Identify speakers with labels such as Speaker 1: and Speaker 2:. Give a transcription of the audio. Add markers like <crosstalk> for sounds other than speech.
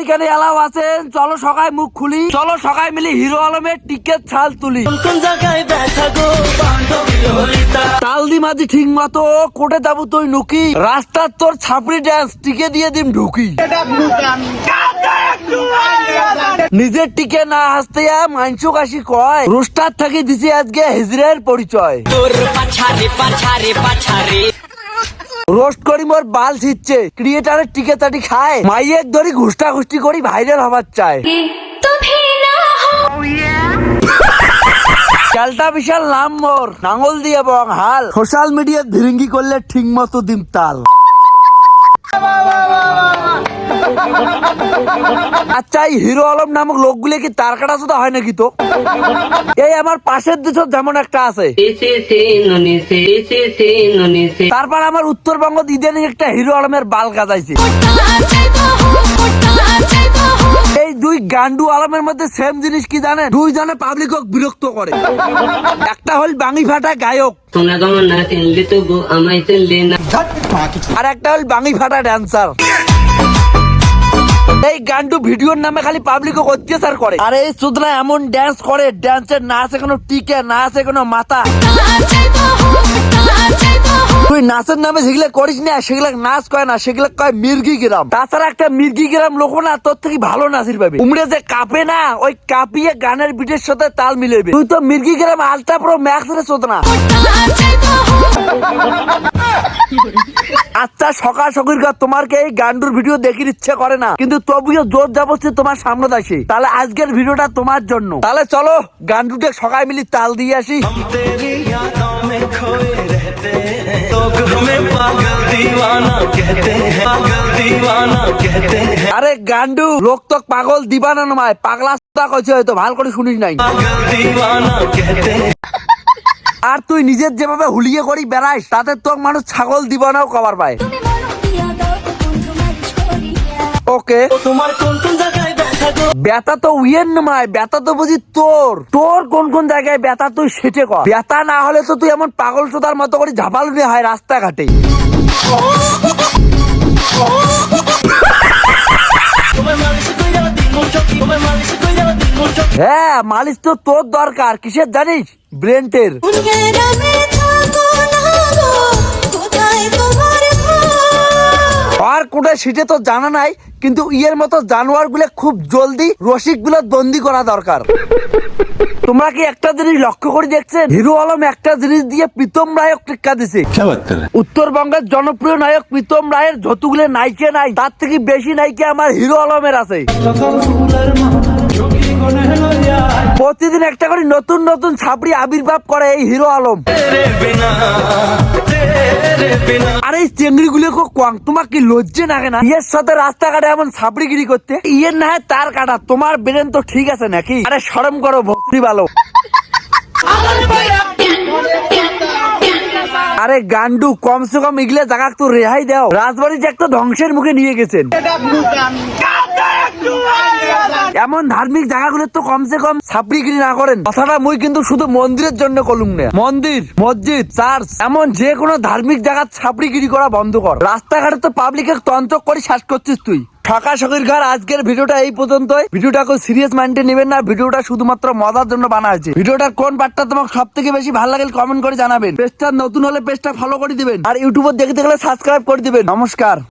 Speaker 1: Allow আছেন চলো সকাল মুখ খুলি। চলো সকাল মিলি হিরো আলমের টিকেট ছাল তুলি।
Speaker 2: কোন জায়গায় ব্যথা গো
Speaker 1: তালদি মাঝি ঠিক মতো কোটে যাব তুই নুকি। রাস্তার তোর ছাপড়ি ড্যান্স টিকে দিয়ে দিম ঢুকি। নিজের টিকে না হাসতে মাংস কাশি কয়। রোস্টার থাকি দিছি আজকে হিজরের পরিচয়।
Speaker 2: তোর পাছারে পাছারে পাছারে।
Speaker 1: রোস্ট করি মোর বাল ছিচ্ছে। ক্রিয়েটারের টিকে তাটি খায়। মাইয়ের ধরি ঘুষ্টা ঘুষ্টি করি ভাইরাল হবার চায়। <laughs> চালটা বিশাল নাম মোর। নাঙ্গল দিয়ে বং হাল। সোশ্যাল মিডিয়া ধিরিঙ্গি করলে ঠিক মতো দিন তাল আচ্ছা এই হিরো আলম নামক লোকগুলো কি তার কাটা শুধু হয় নাকি তো? এই আমার পাশের দেশ যেমন একটা আছে। তারপর আমার উত্তরবঙ্গ ইদানিং একটা হিরো আলমের বাল গাজাইছে। এই দুই গান্ডু আলমের মধ্যে সেম জিনিস কি জানেন? দুইজনে পাবলিক বিরক্ত করে। একটা হল বাঙি ফাটা গায়ক। আর একটা হল বাঙি ফাটা ড্যান্সার এই গান্ডু ভিডিওর নামে খালি পাবলিক অত্যাচার করে। আর এই সুদরা এমন ড্যান্স করে ড্যান্সের না আছে কোনো টিকে, না আছে কোনো মাথা তুই নাচের নামে যেগুলো করিস না, সেগুলো নাচ কয় না, সেগুলো কয় মির্গি গ্রাম। তাছাড়া একটা মির্গি গ্রাম লোক না, তোর থেকে ভালো নাচির পাবে। উমরে যে কাঁপে না, ওই কাঁপিয়ে গানের বিটের সাথে তাল মিলেবে। তুই তো মির্গি গ্রাম আলটা পুরো ম্যাক্স রে চোদ না। আচ্ছা সকাল সকাল তোমার কে এই গান্ডুর ভিডিও দেখির ইচ্ছে করে না, কিন্তু তবুও জোর যাবস্তি তোমার সামনে আসি। তাহলে আজকের ভিডিওটা তোমার জন্য। তাহলে চলো গান্ডুটে সকাল মিলি তাল দিয়ে আসি। আরে গান্ডু লোক তো পাগল দিবানা নয় পাগলা কইছে হয়তো ভালো করে শুনিস নাই। আর তুই নিজের যেভাবে হুলিয়ে করি বেড়াইস তাতে তোর মানুষ ছাগল দিবানাও কবার পায়। ওকে।
Speaker 2: তোমার কোন ব্যথা
Speaker 1: তো উইয়ের নমায় ব্যথা তো বুঝি তোর। তোর কোন কোন জায়গায় ব্যথা তুই সেটে কর। ব্যথা না হলে তো তুই এমন পাগল সোতার মতো করে ঝাপালুনি হয় রাস্তাঘাটে। হ্যাঁ মালিশ তো তোর দরকার। কিসের জানিস? ব্রেন্টের। আর কোটা সিটে তো জানা নাই কিন্তু ইয়ের মতো জানোয়ারগুলো খুব জলদি রসিকগুলো বন্দি করা দরকার। তোমরা কি একটা জিনিস লক্ষ্য করে দেখছেন? হিরো আলম একটা জিনিস দিয়ে প্রীতম রায়ক টিক্কা দিছে। উত্তরবঙ্গের জনপ্রিয় নায়ক প্রীতম রায়ের যতগুলো নায়িকা নাই তার থেকে বেশি নায়িকা আমার হিরো আলমের আছে। প্রতিদিন একটা করে নতুন নতুন ছাপড়ি আবির্ভাব করে এই হিরো আলম। আর এই চেংড়ি গুলো কং তোমার কি লজ্জে নাগে না? ইয়ের সাথে রাস্তাঘাটে এমন ছাপড়িগিরি করতে? ইয়ের না তার কাটা, তোমার বেড়েন তো ঠিক আছে নাকি? আরে সরম করো, ভক্তি ভালো। আরে গান্ডু, কমসে কম ইগলে জায়গা তো রেহাই দাও। রাজবাড়ি যে একটা ধ্বংসের মুখে নিয়ে গেছেন। এমন ধার্মিক জায়গাগুলো তো কমসে কম ছাপড়িগিরি না করেন। কথাটা মুই কিন্তু শুধু মন্দিরের জন্য কলুম না। মন্দির, মসজিদ, চার্চ, এমন যে কোনো ধার্মিক জায়গা ছাপড়িগিরি করা বন্ধ কর। রাস্তাঘাটে তো পাবলিকের তন্ত্র করে শ্বাস করছিস তুই। সকাল সকির ঘর, আজকের ভিডিওটা এই পর্যন্তই। ভিডিওটা খুব সিরিয়াস মাইন্ডে নেবেন না, ভিডিওটা শুধুমাত্র মজার জন্য বানা হয়েছে ভিডিওটার কোন পার্টটা তোমাকে সব থেকে বেশি ভালো লাগে কমেন্ট করে জানাবেন। পেজটা নতুন হলে পেজটা ফলো করে দিবেন। আর ইউটিউবে দেখতে গেলে সাবস্ক্রাইব করে দিবেন। নমস্কার।